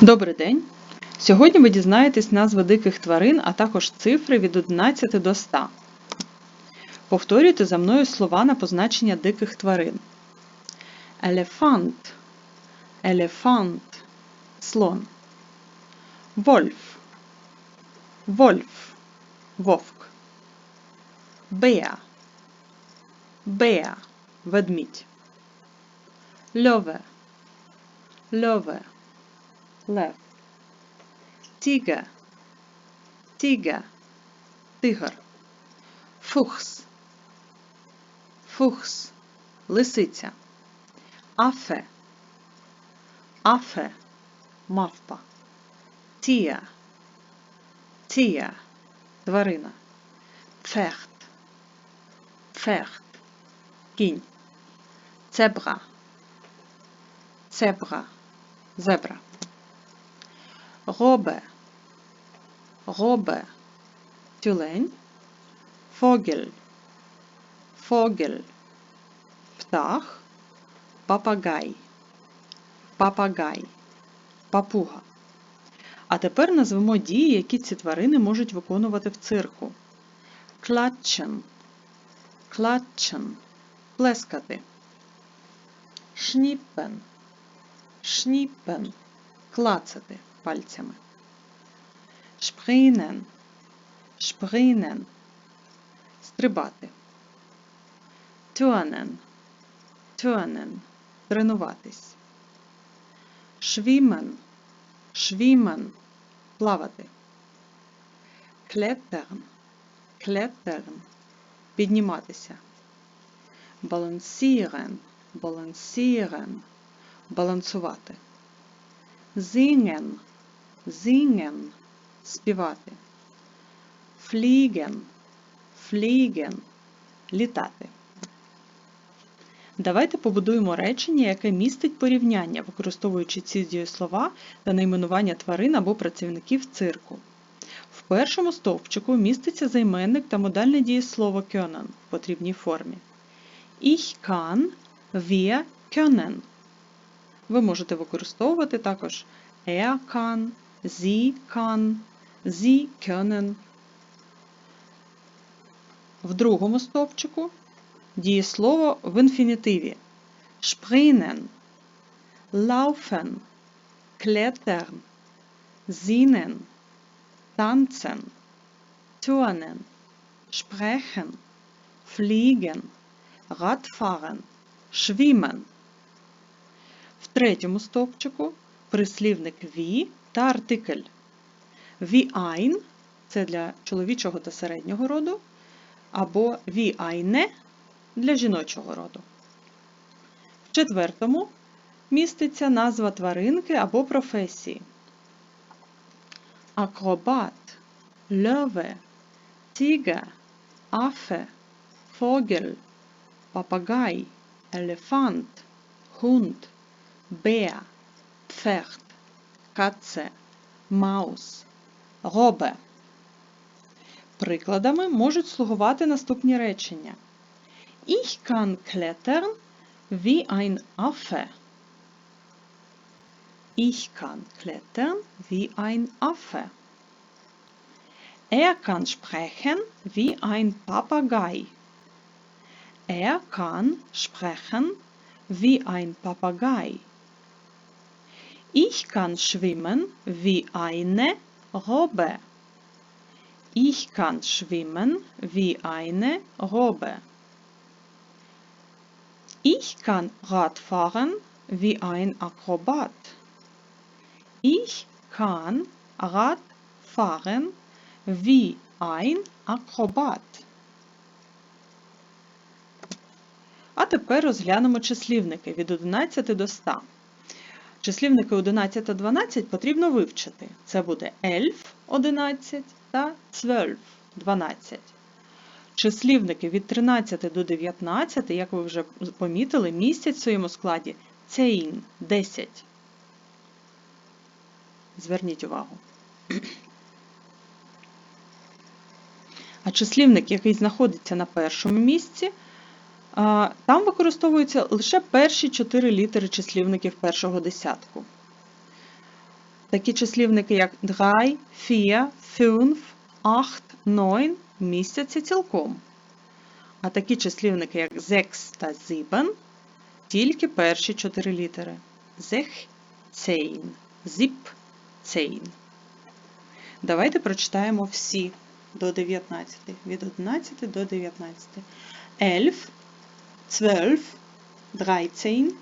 Добрий день! Сьогодні ви дізнаєтесь назви диких тварин, а також цифри від 11 до 100. Повторюйте за мною слова на позначення диких тварин. Елефант, елефант, слон. Вольф, вольф, вовк. Беа, беа, ведмідь. Льове, льове, лев. Тігер, тігер, тигр. Фухс, фухс, лисиця. Афе, афе, мавпа. Тія, тія, тварина. Пфехт, пфехт, кінь. Цебра, цебра, зебра. Робе, робе, тюлень. Фогель, фогель, птах. Папагай, папагай, папуга. А тепер назвемо дії, які ці тварини можуть виконувати в цирку. Клатчен, клатчен, плескати. Шніппен, шніппен, клацати пальцями. Шпринен, шпринен, стрибати. Тюанен, тюанен, тренуватись. Швімен, швімен, плавати. Клеттерн, клеттерн, підніматися. Балансірен, балансірен, балансувати. Зінген, зінген, співати. Фліген, фліген, літати. Давайте побудуємо речення, яке містить порівняння, використовуючи ці дієслова та найменування тварин або працівників цирку. В першому стовпчику міститься займенник та модальне дієслово können в потрібній формі. Ich kann, wir können. Ви можете використовувати також er kann, sie kann, sie können. В другому стовпчику дієслово в інфінітиві springen, laufen, klettern, singen, tanzen, turnen, sprechen, fliegen, Radfahren, schwimmen. В третьому стовпчику прислівник «wie» та артикль. «Wie ein» – це для чоловічого та середнього роду, або «wie eine» для жіночого роду. В четвертому міститься назва тваринки або професії. Акробат, льове, тігер, афе, фогель, Papagei, Elefant, Hund, Bär, Pferd, Katze, Маус, Робе. Прикладами можуть слугувати наступні речення. Ich kann klettern wie ein Affe. Ich kann klettern wie ein Affe. Er kann sprechen wie ein Papagei. Er kann sprechen wie ein Papagei. Ich kann schwimmen wie eine Robbe. Ich kann schwimmen wie eine Robbe. Ich kann Radfahren wie ein Akrobat. Ich kann Rad fahren wie ein Akrobat. А тепер розглянемо числівники від 11 до 100. Числівники 11 та 12 потрібно вивчити. Це буде ельф 11 та цвельф 12. Числівники від 13 до 19, як ви вже помітили, містять в своєму складі цейн 10. Зверніть увагу. А числівник, який знаходиться на першому місці, там використовуються лише перші чотири літери числівників першого десятку. Такі числівники, як drei, vier, fünf, acht, neun містяться цілком. А такі числівники, як sechs та sieben тільки перші чотири літери. Sechzehn, siebzehn. Давайте прочитаємо всі до 19. Від 11 до 19. Elf, zwölf, dreizehn,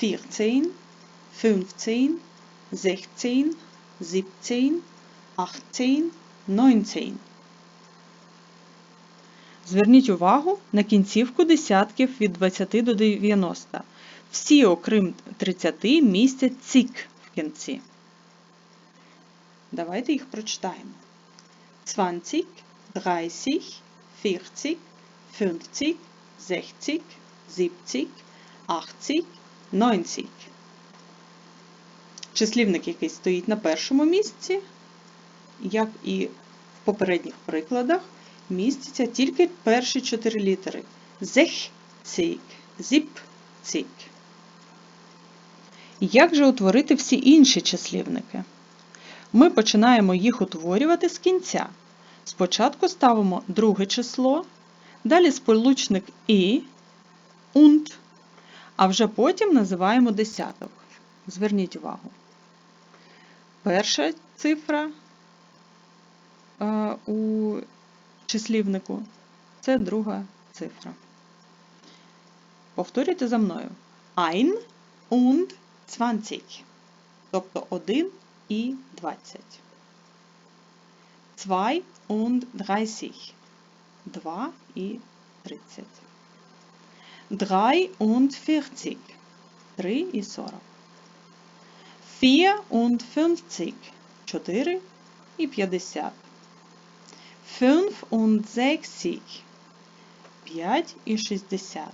vierzehn, fünfzehn, sechzehn, siebzehn, achtzehn, neunzehn. Зверніть увагу на кінцівку десятків від 20 до 90. Всі, окрім 30, містять цік в кінці. Давайте їх прочитаємо. 20, 30, 40, 50, 60, 70, 80, 90. Числівник, який стоїть на першому місці, як і в попередніх прикладах, містяться тільки перші чотири літери. Зехцік, зіпцік. Як же утворити всі інші числівники? Ми починаємо їх утворювати з кінця. Спочатку ставимо друге число, далі сполучник і, und, а вже потім називаємо десяток. Зверніть увагу. Перша цифра е, у числівнику це друга цифра. Повторюйте за мною. Ein und 20. Тобто 1 і 20. 2 und 30. 2 і 30. 3 und 40. 3 і 40. 4 und 50. 4 і 50. 5 und 60. 5 і 60.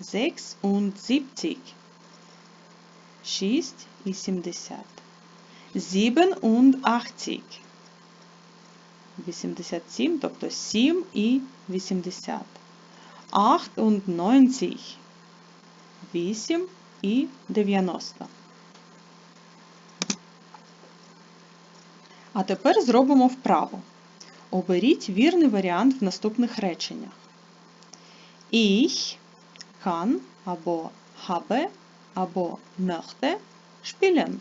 6 und 70. 6 і 70. 7 und 80. 87, тобто 7 і 80. 8 und 90. 8 і 90. А тепер зробимо вправу. Оберіть вірний варіант в наступних реченнях. Ich kann або habe або möchte spielen.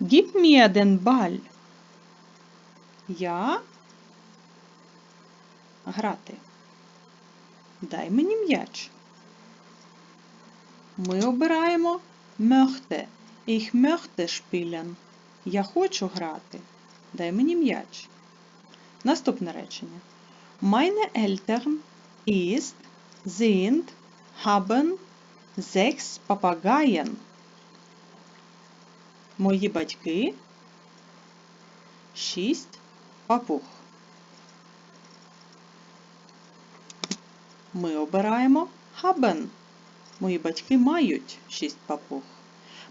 Gib mir den Ball. Я грати. Дай мені м'яч. Ми обираємо möchte. Ich möchte spielen. Я хочу грати. Дай мені м'яч. Наступне речення. Meine Eltern ist, sind, haben sechs Papageien. Мої батьки шість папуг. Ми обираємо haben. Мої батьки мають шість папуг.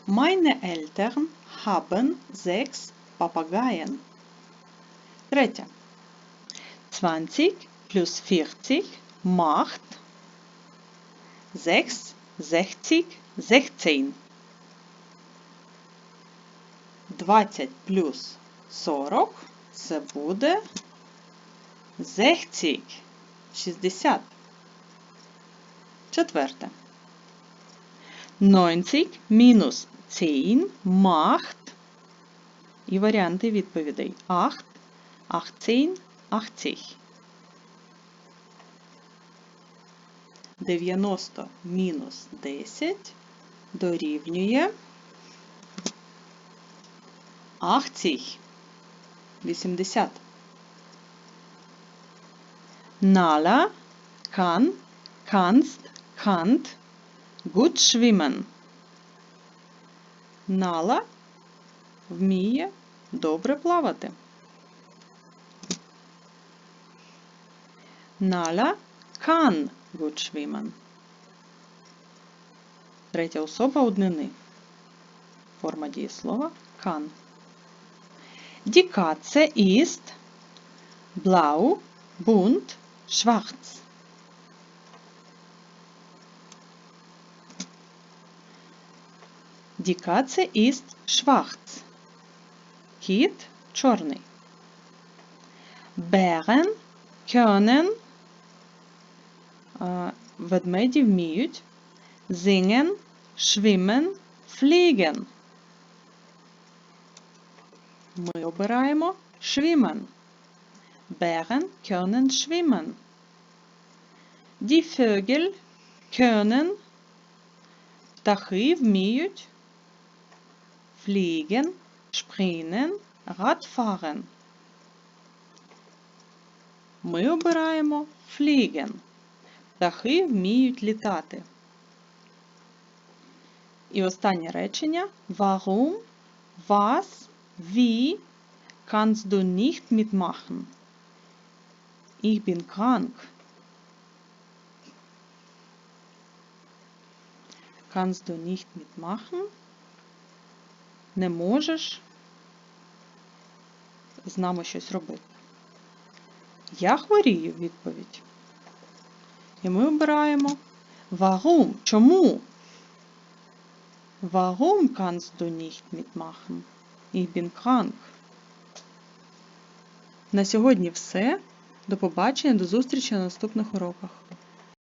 Meine Eltern haben sechs Papageien. Третє. 20 plus 40 macht 6, 60, 16. 20 плюс 40 це буде 60. 60. Четверте. 90 мінус 10 macht і варіанти відповідей 8, 18, 80. 90 мінус 10 дорівнює 80. 80. Nala kann, kannst, kannt gut schwimmen. Нала вміє добре плавати. Kann gut schwimmen. Третя особа однини. Форма дієслова kann. Die Katze ist blau, bunt, schwarz. Die Katze ist schwarz. Кіт чорний. Bären können е, ведмеді вміють singen, schwimmen, fliegen. Ми обираємо schwimmen. Bären können schwimmen. Die Vögel können птахи вміють fliegen, springen, Radfahren. Ми обираємо fliegen. Птахи вміють літати. І останнє речення. Warum, was, wie kannst du nicht mitmachen? Ich bin krank. Kannst du nicht mitmachen? Не можеш з нами щось робити. Я хворію відповідь. І ми обираємо Warum? Чому? Warum kannst du nicht mitmachen? Ich bin. На сьогодні все. До побачення, до зустрічі на наступних уроках.